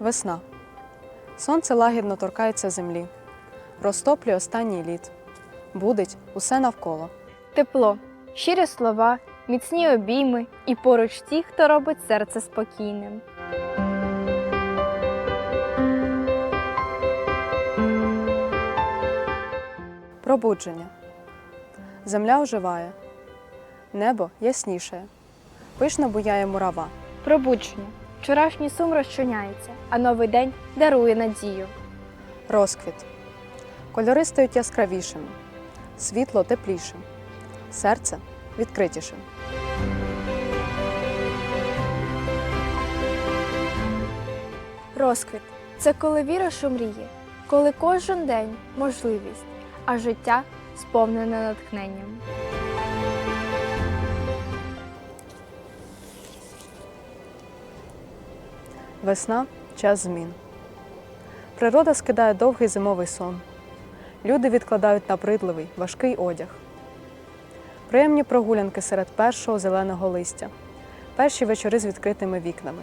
Весна. Сонце лагідно торкається землі, розтоплює останній лід, будить усе навколо. Тепло, щирі слова, міцні обійми і поруч ті, хто робить серце спокійним. Пробудження. Земля оживає, небо яснішає, пишно буяє мурава. Пробудження. Вчорашній сум розчиняється, а новий день дарує надію. Розквіт. Кольори стають яскравішими, світло теплішим, серце відкритішим. Розквіт це коли віриш у мрії, коли кожен день можливість, а життя сповнене натхненням. Весна час змін. Природа скидає довгий зимовий сон. Люди відкладають набридливий, важкий одяг. Приємні прогулянки серед першого зеленого листя, перші вечори з відкритими вікнами.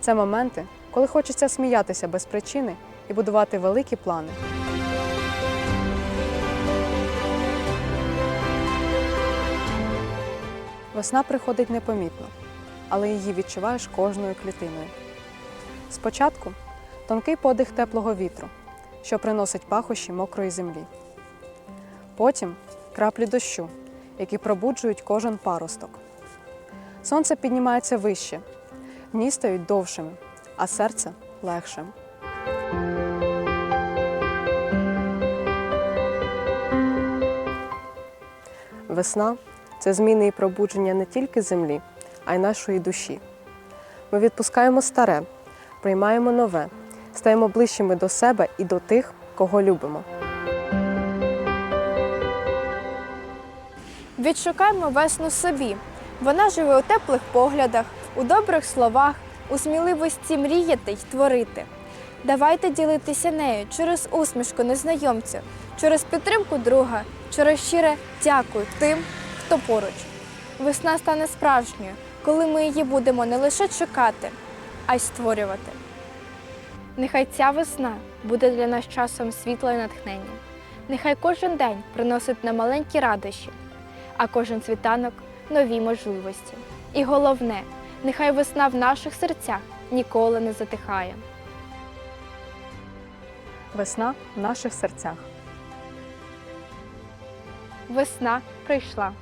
Це моменти, коли хочеться сміятися без причини і будувати великі плани. Весна приходить непомітно, але її відчуваєш кожною клітиною. Спочатку тонкий подих теплого вітру, що приносить пахощі мокрої землі. Потім краплі дощу, які пробуджують кожен паросток. Сонце піднімається вище, дні стають довшими, а серце легшим. Весна це зміни і пробудження не тільки землі, а й нашої душі. Ми відпускаємо старе, приймаємо нове, стаємо ближчими до себе і до тих, кого любимо. Відшукаймо весну собі. Вона живе у теплих поглядах, у добрих словах, у сміливості мріяти й творити. Давайте ділитися нею через усмішку незнайомцю, через підтримку друга, через щире дякую тим, хто поруч. Весна стане справжньою, коли ми її будемо не лише чекати, а й створювати. Нехай ця весна буде для нас часом світла і натхнення. Нехай кожен день приносить нам маленькі радощі, а кожен світанок нові можливості. І головне, нехай весна в наших серцях ніколи не затихає. Весна в наших серцях. Весна прийшла.